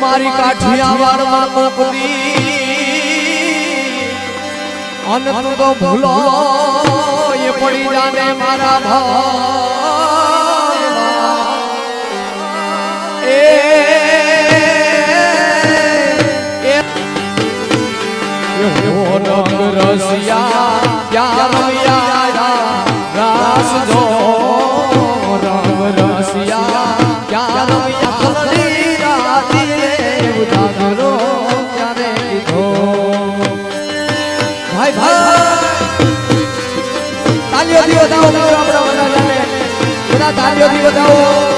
મારી કાઠિયાવાડમાં મોકલી અન તું તો ભૂલો એ પડી જાને મારા ભાવ એ. એ હો રંગ રસિયા ભાઈ ભાઈ તાલીઓથી વધાવો મિત્રો આપણા વડાલાને બધા તાલીઓથી વધાવો